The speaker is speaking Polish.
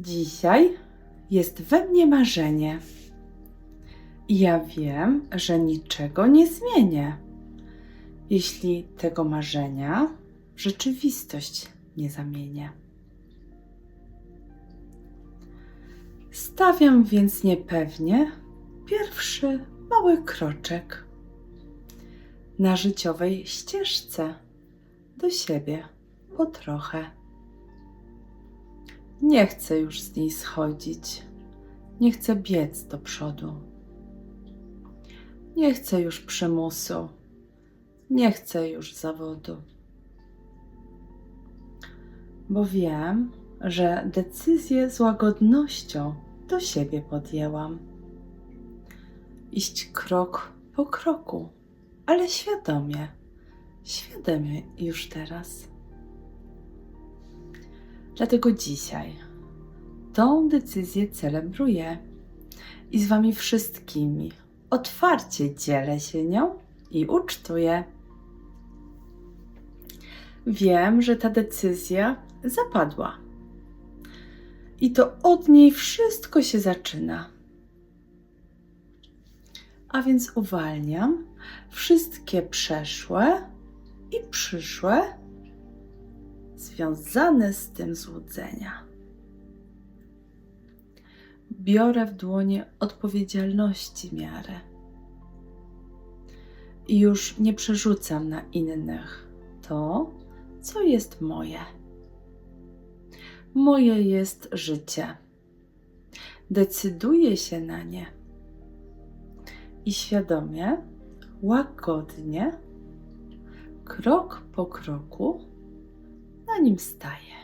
Dzisiaj jest we mnie marzenie. I ja wiem, że niczego nie zmienię, jeśli tego marzenia w rzeczywistość nie zamienię. Stawiam więc niepewnie pierwszy mały kroczek na życiowej ścieżce do siebie po trochę. Nie chcę już z niej schodzić. Nie chcę biec do przodu. Nie chcę już przymusu. Nie chcę już zawodu. Bo wiem, że decyzję z łagodnością do siebie podjęłam. Iść krok po kroku, ale świadomie, świadomie już teraz. Dlatego dzisiaj tą decyzję celebruję i z Wami wszystkimi otwarcie dzielę się nią i ucztuję. Wiem, że ta decyzja zapadła. I to od niej wszystko się zaczyna. A więc uwalniam wszystkie przeszłe i przyszłe związane z tym złudzenia. Biorę w dłonie odpowiedzialności miarę i już nie przerzucam na innych to, co jest moje. Moje jest życie. Decyduję się na nie i świadomie, łagodnie, krok po kroku na nim staję.